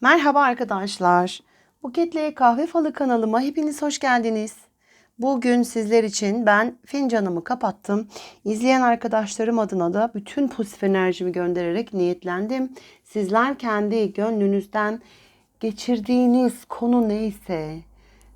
Merhaba arkadaşlar. Buketle Kahve Falı kanalıma hepiniz hoş geldiniz. Bugün sizler için ben fincanımı kapattım. İzleyen arkadaşlarım adına da bütün pozitif enerjimi göndererek niyetlendim. Sizler kendi gönlünüzden geçirdiğiniz konu neyse,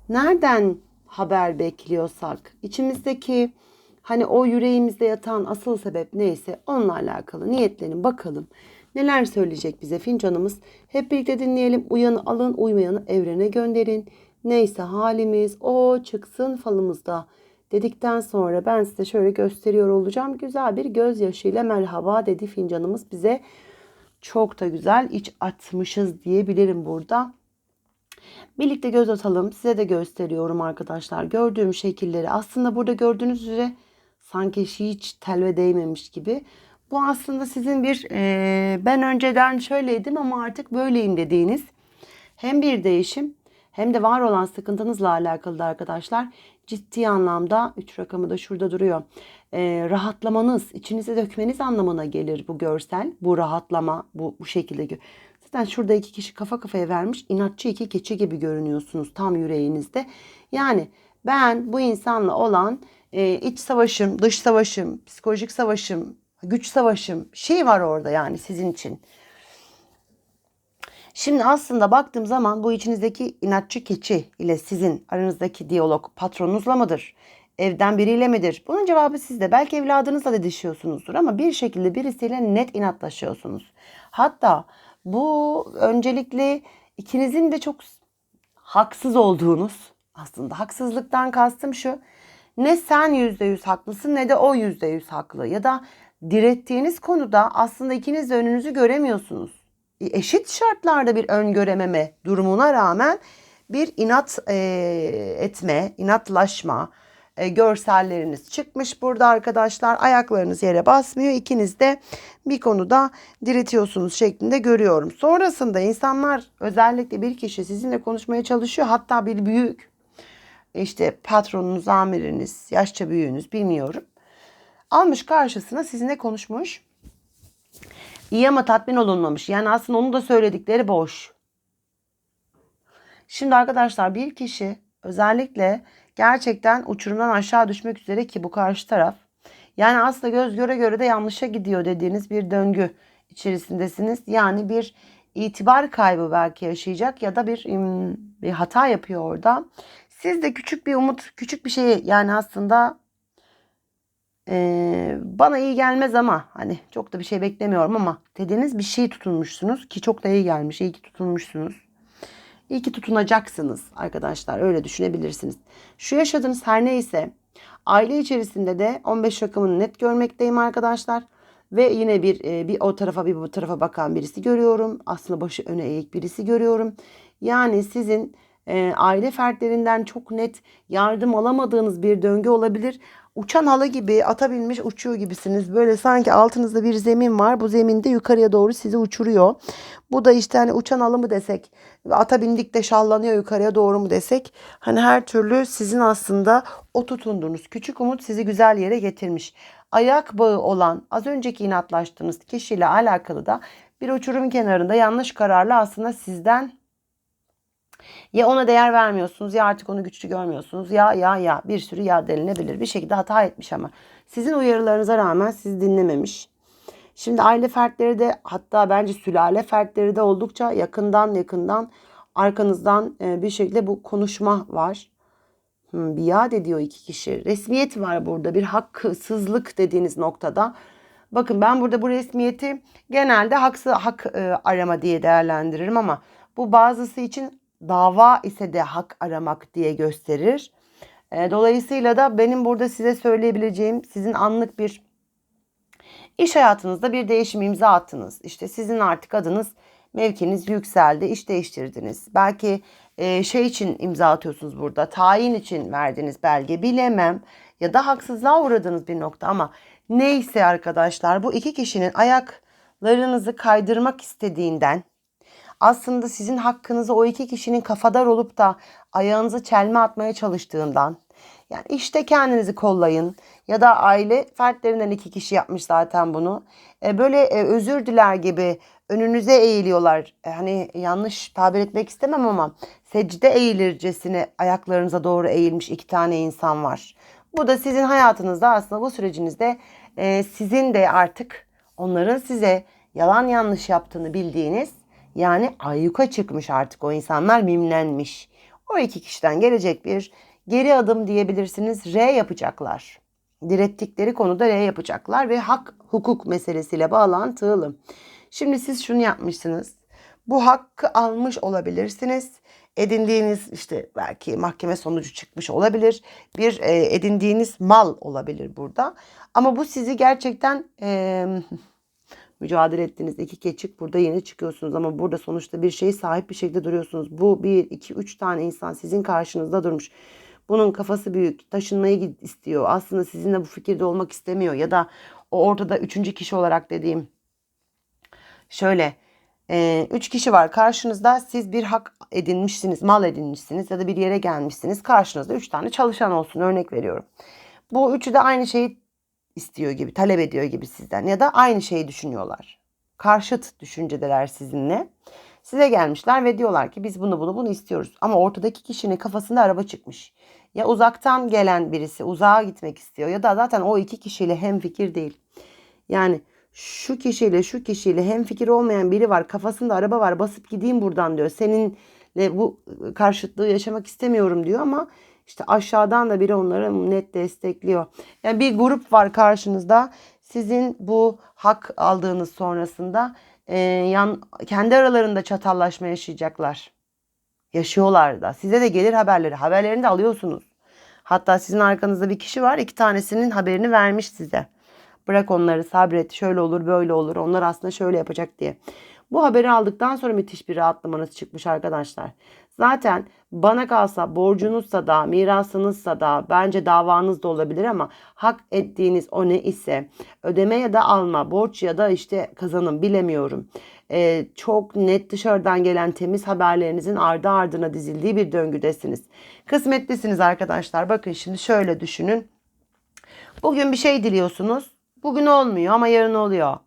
nereden haber bekliyorsak, içimizdeki hani o yüreğimizde yatan asıl sebep neyse onunla alakalı niyetlenin bakalım. Neler söyleyecek bize fincanımız? Hep birlikte dinleyelim. Uyanı alın, uymayanı evrene gönderin. Neyse halimiz o çıksın falımızda dedikten sonra ben size şöyle gösteriyor olacağım. Güzel bir gözyaşıyla merhaba dedi fincanımız bize. Çok da güzel iç atmışız diyebilirim burada. Birlikte göz atalım. Size de gösteriyorum arkadaşlar. Gördüğüm şekilleri aslında burada gördüğünüz üzere sanki hiç telve değmemiş gibi. Bu aslında sizin bir e, ben önceden şöyleydim ama artık böyleyim dediğiniz hem bir değişim hem de var olan sıkıntınızla alakalı arkadaşlar ciddi anlamda 3 rakamı da şurada duruyor. E, rahatlamanız, içinize dökmeniz anlamına gelir bu görsel. Bu rahatlama bu, bu şekilde. Zaten şurada iki kişi kafa kafaya vermiş. inatçı iki keçi gibi görünüyorsunuz tam yüreğinizde. Yani ben bu insanla olan e, iç savaşım, dış savaşım, psikolojik savaşım, güç savaşım şey var orada yani sizin için. Şimdi aslında baktığım zaman bu içinizdeki inatçı keçi ile sizin aranızdaki diyalog patronunuzla mıdır? Evden biriyle midir? Bunun cevabı sizde. Belki evladınızla didişiyorsunuzdur ama bir şekilde birisiyle net inatlaşıyorsunuz. Hatta bu öncelikle ikinizin de çok haksız olduğunuz aslında haksızlıktan kastım şu. Ne sen yüzde yüz haklısın ne de o yüzde yüz haklı ya da direttiğiniz konuda aslında ikiniz de önünüzü göremiyorsunuz. E, eşit şartlarda bir ön görememe durumuna rağmen bir inat e, etme, inatlaşma e, görselleriniz çıkmış burada arkadaşlar. Ayaklarınız yere basmıyor. İkiniz de bir konuda diretiyorsunuz şeklinde görüyorum. Sonrasında insanlar özellikle bir kişi sizinle konuşmaya çalışıyor. Hatta bir büyük işte patronunuz, amiriniz, yaşça büyüğünüz bilmiyorum. Almış karşısına sizinle konuşmuş. İyi ama tatmin olunmamış. Yani aslında onun da söyledikleri boş. Şimdi arkadaşlar bir kişi özellikle gerçekten uçurumdan aşağı düşmek üzere ki bu karşı taraf. Yani aslında göz göre göre de yanlışa gidiyor dediğiniz bir döngü içerisindesiniz. Yani bir itibar kaybı belki yaşayacak ya da bir, bir hata yapıyor orada. Siz de küçük bir umut, küçük bir şey yani aslında e, bana iyi gelmez ama hani çok da bir şey beklemiyorum ama dediğiniz bir şey tutunmuşsunuz ki çok da iyi gelmiş. İyi ki tutunmuşsunuz. İyi ki tutunacaksınız arkadaşlar. Öyle düşünebilirsiniz. Şu yaşadığınız her neyse aile içerisinde de 15 rakamını net görmekteyim arkadaşlar. Ve yine bir bir o tarafa bir bu tarafa bakan birisi görüyorum. Aslında başı öne eğik birisi görüyorum. Yani sizin e, aile fertlerinden çok net yardım alamadığınız bir döngü olabilir. Uçan halı gibi ata binmiş uçuyor gibisiniz. Böyle sanki altınızda bir zemin var. Bu zeminde yukarıya doğru sizi uçuruyor. Bu da işte hani uçan halı mı desek, ata bindik de şallanıyor yukarıya doğru mu desek. Hani her türlü sizin aslında o tutunduğunuz küçük umut sizi güzel yere getirmiş. Ayak bağı olan az önceki inatlaştığınız kişiyle alakalı da bir uçurum kenarında yanlış kararla aslında sizden ya ona değer vermiyorsunuz ya artık onu güçlü görmüyorsunuz. Ya ya ya bir sürü ya denilebilir. Bir şekilde hata etmiş ama. Sizin uyarılarınıza rağmen sizi dinlememiş. Şimdi aile fertleri de hatta bence sülale fertleri de oldukça yakından yakından arkanızdan e, bir şekilde bu konuşma var. Hmm, biat ediyor iki kişi. Resmiyet var burada. Bir haksızlık dediğiniz noktada. Bakın ben burada bu resmiyeti genelde haksız hak e, arama diye değerlendiririm ama bu bazısı için dava ise de hak aramak diye gösterir. E, dolayısıyla da benim burada size söyleyebileceğim sizin anlık bir iş hayatınızda bir değişim imza attınız. İşte sizin artık adınız mevkiniz yükseldi, iş değiştirdiniz. Belki e, şey için imza atıyorsunuz burada, tayin için verdiğiniz belge bilemem ya da haksızlığa uğradığınız bir nokta ama neyse arkadaşlar bu iki kişinin ayaklarınızı kaydırmak istediğinden aslında sizin hakkınızı o iki kişinin kafadar olup da ayağınızı çelme atmaya çalıştığından yani işte kendinizi kollayın ya da aile fertlerinden iki kişi yapmış zaten bunu. E, böyle e, özür diler gibi önünüze eğiliyorlar. E, Hani yanlış tabir etmek istemem ama secde eğilircesine ayaklarınıza doğru eğilmiş iki tane insan var. Bu da sizin hayatınızda aslında bu sürecinizde e, sizin de artık onların size yalan yanlış yaptığını bildiğiniz yani ayyuka çıkmış artık o insanlar mimlenmiş. O iki kişiden gelecek bir geri adım diyebilirsiniz. R yapacaklar. Direttikleri konuda R yapacaklar ve hak hukuk meselesiyle bağlantılı. Şimdi siz şunu yapmışsınız. Bu hakkı almış olabilirsiniz. Edindiğiniz işte belki mahkeme sonucu çıkmış olabilir. Bir e, edindiğiniz mal olabilir burada. Ama bu sizi gerçekten e, mücadele ettiğiniz iki keçik burada yine çıkıyorsunuz ama burada sonuçta bir şeye sahip bir şekilde duruyorsunuz. Bu bir, iki, üç tane insan sizin karşınızda durmuş. Bunun kafası büyük, taşınmayı istiyor. Aslında sizinle bu fikirde olmak istemiyor ya da o ortada üçüncü kişi olarak dediğim şöyle e, üç kişi var karşınızda siz bir hak edinmişsiniz, mal edinmişsiniz ya da bir yere gelmişsiniz. Karşınızda üç tane çalışan olsun örnek veriyorum. Bu üçü de aynı şeyi istiyor gibi, talep ediyor gibi sizden ya da aynı şeyi düşünüyorlar. Karşıt düşüncedeler sizinle. Size gelmişler ve diyorlar ki biz bunu bunu bunu istiyoruz. Ama ortadaki kişinin kafasında araba çıkmış. Ya uzaktan gelen birisi uzağa gitmek istiyor ya da zaten o iki kişiyle hem fikir değil. Yani şu kişiyle şu kişiyle hem fikir olmayan biri var. Kafasında araba var. Basıp gideyim buradan diyor. Seninle bu karşıtlığı yaşamak istemiyorum diyor ama işte aşağıdan da biri onları net destekliyor. Yani bir grup var karşınızda. Sizin bu hak aldığınız sonrasında e, yan, kendi aralarında çatallaşma yaşayacaklar. Yaşıyorlar da. Size de gelir haberleri. Haberlerini de alıyorsunuz. Hatta sizin arkanızda bir kişi var. iki tanesinin haberini vermiş size. Bırak onları sabret şöyle olur böyle olur. Onlar aslında şöyle yapacak diye. Bu haberi aldıktan sonra müthiş bir rahatlamanız çıkmış arkadaşlar. Zaten bana kalsa borcunuzsa da mirasınızsa da bence davanız da olabilir ama hak ettiğiniz o ne ise ödeme ya da alma borç ya da işte kazanım bilemiyorum. Ee, çok net dışarıdan gelen temiz haberlerinizin ardı ardına dizildiği bir döngüdesiniz. Kısmetlisiniz arkadaşlar. Bakın şimdi şöyle düşünün. Bugün bir şey diliyorsunuz. Bugün olmuyor ama yarın oluyor.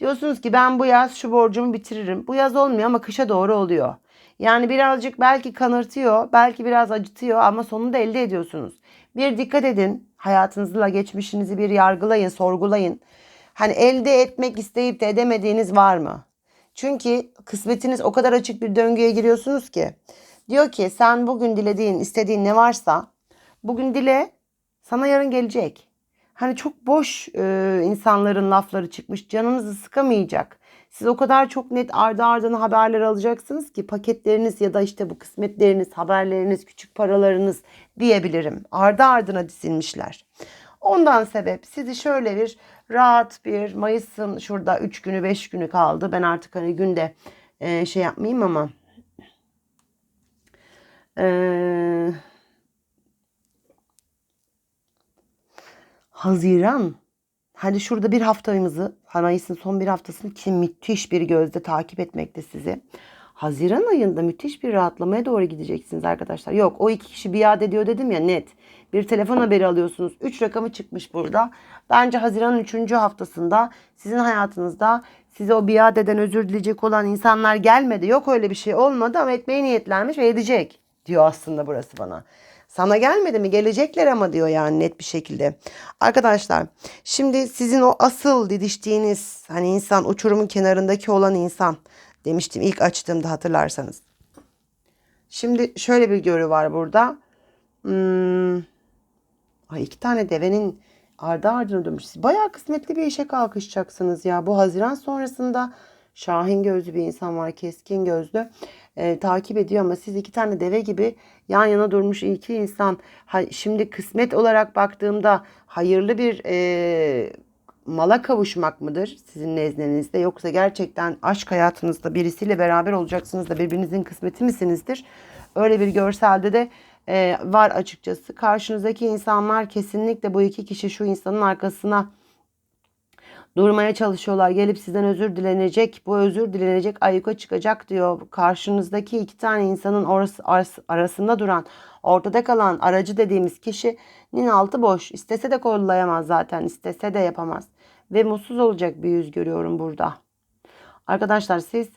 Diyorsunuz ki ben bu yaz şu borcumu bitiririm. Bu yaz olmuyor ama kışa doğru oluyor. Yani birazcık belki kanırtıyor, belki biraz acıtıyor ama sonunda elde ediyorsunuz. Bir dikkat edin. Hayatınızla geçmişinizi bir yargılayın, sorgulayın. Hani elde etmek isteyip de edemediğiniz var mı? Çünkü kısmetiniz o kadar açık bir döngüye giriyorsunuz ki. Diyor ki sen bugün dilediğin, istediğin ne varsa bugün dile sana yarın gelecek. Hani çok boş e, insanların lafları çıkmış. Canınızı sıkamayacak. Siz o kadar çok net ardı ardına haberler alacaksınız ki paketleriniz ya da işte bu kısmetleriniz, haberleriniz, küçük paralarınız diyebilirim. Ardı ardına dizilmişler. Ondan sebep sizi şöyle bir rahat bir Mayıs'ın şurada 3 günü 5 günü kaldı. Ben artık hani günde e, şey yapmayayım ama eee Haziran. Hadi şurada bir haftamızı, Mayıs'ın son bir haftasını ki müthiş bir gözde takip etmekte sizi. Haziran ayında müthiş bir rahatlamaya doğru gideceksiniz arkadaşlar. Yok o iki kişi biat ediyor dedim ya net. Bir telefon haberi alıyorsunuz. Üç rakamı çıkmış burada. Bence Haziran'ın üçüncü haftasında sizin hayatınızda size o biat eden özür dileyecek olan insanlar gelmedi. Yok öyle bir şey olmadı ama etmeye niyetlenmiş ve edecek diyor aslında burası bana. Sana gelmedi mi? Gelecekler ama diyor yani net bir şekilde. Arkadaşlar şimdi sizin o asıl didiştiğiniz hani insan uçurumun kenarındaki olan insan demiştim ilk açtığımda hatırlarsanız. Şimdi şöyle bir görü var burada. Hmm. Ay iki tane devenin ardı ardına dönmüş. Bayağı kısmetli bir işe kalkışacaksınız ya. Bu Haziran sonrasında Şahin gözlü bir insan var. Keskin gözlü. Ee, takip ediyor ama siz iki tane deve gibi yan yana durmuş iki insan. Ha, şimdi kısmet olarak baktığımda hayırlı bir e, mala kavuşmak mıdır sizin nezdinizde yoksa gerçekten aşk hayatınızda birisiyle beraber olacaksınız da birbirinizin kısmeti misinizdir? Öyle bir görselde de e, var açıkçası. Karşınızdaki insanlar kesinlikle bu iki kişi şu insanın arkasına durmaya çalışıyorlar. Gelip sizden özür dilenecek. Bu özür dilenecek ayyuka çıkacak diyor. Karşınızdaki iki tane insanın orası, arası, arasında duran ortada kalan aracı dediğimiz kişinin altı boş. İstese de kollayamaz zaten. istese de yapamaz. Ve mutsuz olacak bir yüz görüyorum burada. Arkadaşlar siz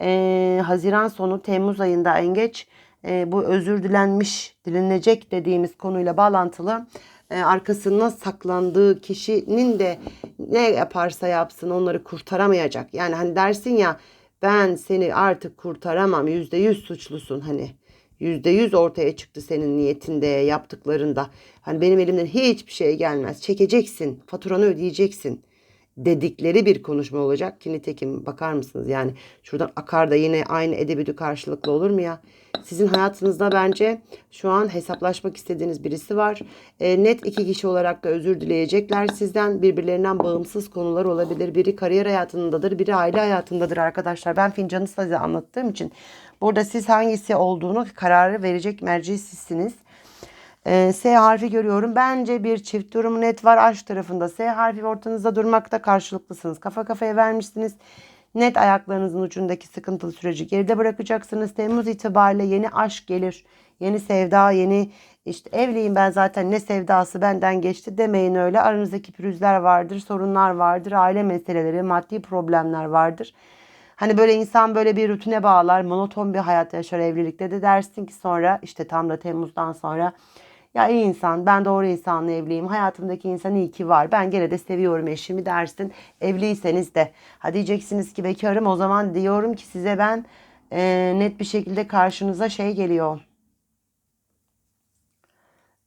eee, Haziran sonu Temmuz ayında en geç eee, bu özür dilenmiş, dilenecek dediğimiz konuyla bağlantılı eee, arkasına saklandığı kişinin de ne yaparsa yapsın onları kurtaramayacak. Yani hani dersin ya ben seni artık kurtaramam yüzde yüz suçlusun hani. Yüzde yüz ortaya çıktı senin niyetinde, yaptıklarında. Hani benim elimden hiçbir şey gelmez. Çekeceksin, faturanı ödeyeceksin dedikleri bir konuşma olacak ki nitekim bakar mısınız yani şuradan akar da yine aynı edebiyatı karşılıklı olur mu ya? Sizin hayatınızda bence şu an hesaplaşmak istediğiniz birisi var. E, net iki kişi olarak da özür dileyecekler sizden. Birbirlerinden bağımsız konular olabilir. Biri kariyer hayatındadır, biri aile hayatındadır arkadaşlar. Ben fincanı size anlattığım için burada siz hangisi olduğunu kararı verecek merci sizsiniz. Ee, S harfi görüyorum. Bence bir çift durum net var aşk tarafında. S harfi ortanızda durmakta karşılıklısınız. Kafa kafaya vermişsiniz. Net ayaklarınızın ucundaki sıkıntılı süreci geride bırakacaksınız. Temmuz itibariyle yeni aşk gelir. Yeni sevda, yeni işte evliyim ben zaten ne sevdası benden geçti demeyin öyle. Aranızdaki pürüzler vardır, sorunlar vardır, aile meseleleri, maddi problemler vardır. Hani böyle insan böyle bir rutine bağlar, monoton bir hayat yaşar evlilikte de dersin ki sonra işte tam da Temmuz'dan sonra ya iyi insan, ben doğru insanla evliyim. Hayatımdaki insan iyi ki var. Ben gene de seviyorum eşimi dersin. Evliyseniz de. Ha diyeceksiniz ki bekarım o zaman diyorum ki size ben e, net bir şekilde karşınıza şey geliyor.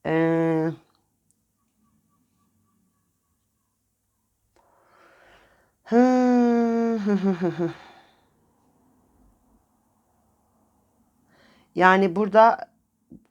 E, Yani burada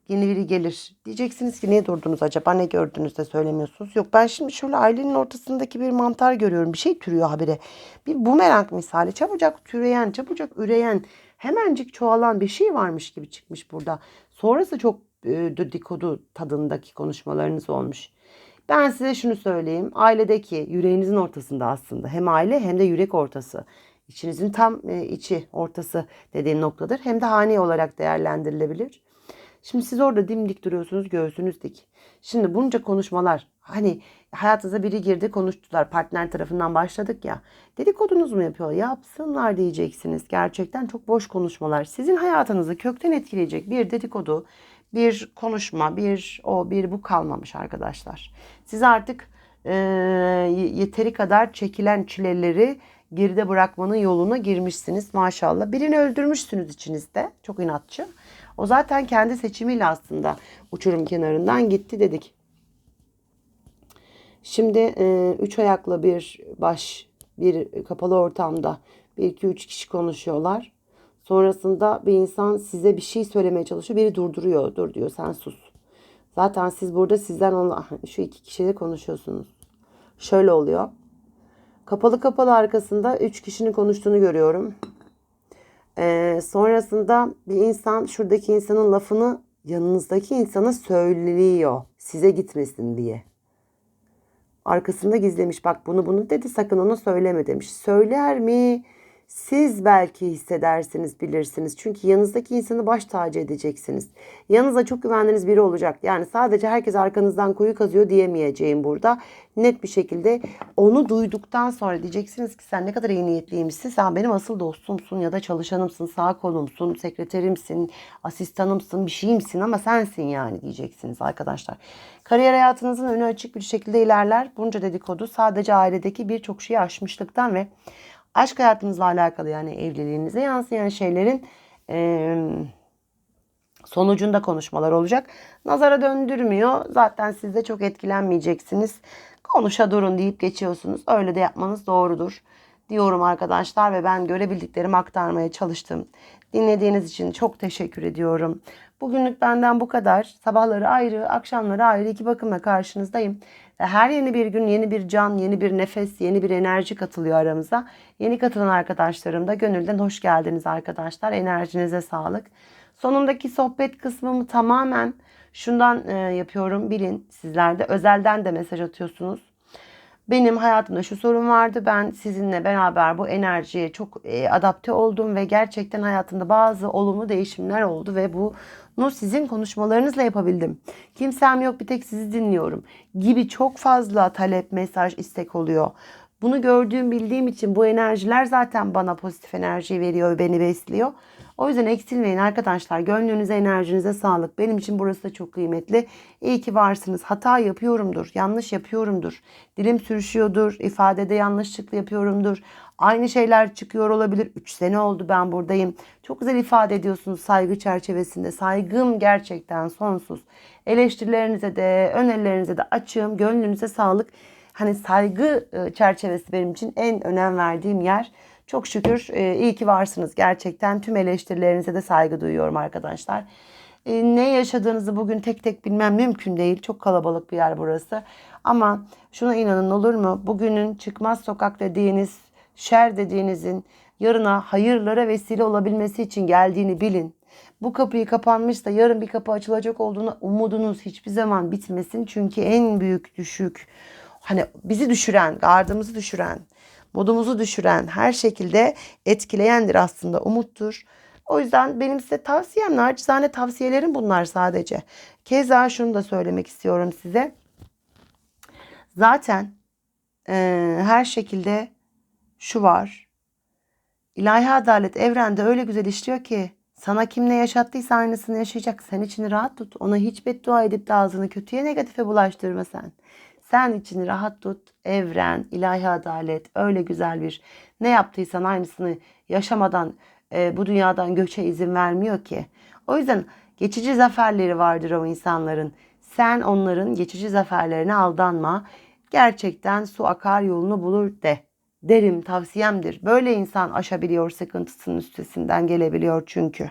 yeni biri gelir. Diyeceksiniz ki niye durdunuz acaba? Ne gördünüz de söylemiyorsunuz? Yok ben şimdi şöyle ailenin ortasındaki bir mantar görüyorum. Bir şey türüyor habire. Bir bumerang misali. Çabucak türeyen, çabucak üreyen, hemencik çoğalan bir şey varmış gibi çıkmış burada. Sonrası çok e, dedikodu tadındaki konuşmalarınız olmuş. Ben size şunu söyleyeyim. Ailedeki yüreğinizin ortasında aslında. Hem aile hem de yürek ortası. İçinizin tam e, içi ortası dediğim noktadır. Hem de hane olarak değerlendirilebilir. Şimdi siz orada dimdik duruyorsunuz göğsünüz dik. Şimdi bunca konuşmalar hani hayatınıza biri girdi konuştular partner tarafından başladık ya. Dedikodunuz mu yapıyor? Yapsınlar diyeceksiniz. Gerçekten çok boş konuşmalar. Sizin hayatınızı kökten etkileyecek bir dedikodu, bir konuşma, bir o bir bu kalmamış arkadaşlar. Siz artık e, yeteri kadar çekilen çileleri geride bırakmanın yoluna girmişsiniz maşallah. Birini öldürmüşsünüz içinizde. Çok inatçı. O zaten kendi seçimiyle aslında uçurum kenarından gitti dedik. Şimdi e, üç ayaklı bir baş bir kapalı ortamda bir iki üç kişi konuşuyorlar. Sonrasında bir insan size bir şey söylemeye çalışıyor. Biri durduruyor. Dur diyor sen sus. Zaten siz burada sizden onla, şu iki kişiyle konuşuyorsunuz. Şöyle oluyor. Kapalı kapalı arkasında üç kişinin konuştuğunu görüyorum. Ee, sonrasında bir insan şuradaki insanın lafını yanınızdaki insana söylüyor. Size gitmesin diye. Arkasında gizlemiş. Bak bunu bunu dedi sakın ona söyleme demiş. Söyler mi? Siz belki hissedersiniz, bilirsiniz. Çünkü yanınızdaki insanı baş tacı edeceksiniz. Yanınızda çok güvendiğiniz biri olacak. Yani sadece herkes arkanızdan kuyu kazıyor diyemeyeceğim burada. Net bir şekilde onu duyduktan sonra diyeceksiniz ki sen ne kadar iyi niyetliymişsin. Sen benim asıl dostumsun ya da çalışanımsın, sağ kolumsun, sekreterimsin, asistanımsın, bir şeyimsin ama sensin yani diyeceksiniz arkadaşlar. Kariyer hayatınızın önü açık bir şekilde ilerler. Bunca dedikodu sadece ailedeki birçok şeyi aşmışlıktan ve aşk hayatınızla alakalı yani evliliğinize yansıyan şeylerin e, sonucunda konuşmalar olacak. Nazara döndürmüyor. Zaten siz de çok etkilenmeyeceksiniz. Konuşa durun deyip geçiyorsunuz. Öyle de yapmanız doğrudur diyorum arkadaşlar ve ben görebildiklerimi aktarmaya çalıştım. Dinlediğiniz için çok teşekkür ediyorum. Bugünlük benden bu kadar. Sabahları ayrı, akşamları ayrı iki bakımla karşınızdayım. Her yeni bir gün yeni bir can, yeni bir nefes, yeni bir enerji katılıyor aramıza. Yeni katılan arkadaşlarım da gönülden hoş geldiniz arkadaşlar. Enerjinize sağlık. Sonundaki sohbet kısmımı tamamen şundan e, yapıyorum bilin sizler de özelden de mesaj atıyorsunuz. Benim hayatımda şu sorun vardı. Ben sizinle beraber bu enerjiye çok e, adapte oldum ve gerçekten hayatımda bazı olumlu değişimler oldu ve bunu sizin konuşmalarınızla yapabildim. Kimsem yok bir tek sizi dinliyorum gibi çok fazla talep, mesaj, istek oluyor. Bunu gördüğüm bildiğim için bu enerjiler zaten bana pozitif enerji veriyor ve beni besliyor. O yüzden eksilmeyin arkadaşlar. Gönlünüze, enerjinize sağlık. Benim için burası da çok kıymetli. İyi ki varsınız. Hata yapıyorumdur. Yanlış yapıyorumdur. Dilim sürüşüyordur. ifadede yanlışlıkla yapıyorumdur. Aynı şeyler çıkıyor olabilir. 3 sene oldu ben buradayım. Çok güzel ifade ediyorsunuz saygı çerçevesinde. Saygım gerçekten sonsuz. Eleştirilerinize de, önerilerinize de açığım. Gönlünüze sağlık. Hani saygı e, çerçevesi benim için en önem verdiğim yer. Çok şükür e, iyi ki varsınız. Gerçekten tüm eleştirilerinize de saygı duyuyorum arkadaşlar. E, ne yaşadığınızı bugün tek tek bilmem mümkün değil. Çok kalabalık bir yer burası. Ama şuna inanın olur mu? Bugünün çıkmaz sokak dediğiniz, şer dediğinizin yarına hayırlara vesile olabilmesi için geldiğini bilin. Bu kapıyı kapanmışsa yarın bir kapı açılacak olduğunu umudunuz hiçbir zaman bitmesin. Çünkü en büyük düşük hani bizi düşüren, gardımızı düşüren, modumuzu düşüren her şekilde etkileyendir aslında umuttur. O yüzden benim size tavsiyem, naçizane tavsiyelerim bunlar sadece. Keza şunu da söylemek istiyorum size. Zaten e, her şekilde şu var. İlahi adalet evrende öyle güzel işliyor ki sana kim ne yaşattıysa aynısını yaşayacak. Sen içini rahat tut. Ona hiç beddua edip de ağzını kötüye negatife bulaştırma sen. Sen içini rahat tut. Evren, ilahi adalet öyle güzel bir ne yaptıysan aynısını yaşamadan e, bu dünyadan göçe izin vermiyor ki. O yüzden geçici zaferleri vardır o insanların. Sen onların geçici zaferlerine aldanma. Gerçekten su akar yolunu bulur de. Derim tavsiyemdir. Böyle insan aşabiliyor sıkıntısının üstesinden gelebiliyor çünkü.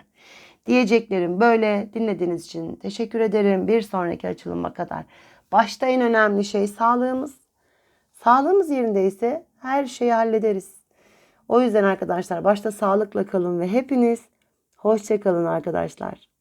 Diyeceklerim böyle dinlediğiniz için teşekkür ederim. Bir sonraki açılıma kadar. Başta en önemli şey sağlığımız. Sağlığımız yerindeyse her şeyi hallederiz. O yüzden arkadaşlar başta sağlıkla kalın ve hepiniz hoşça kalın arkadaşlar.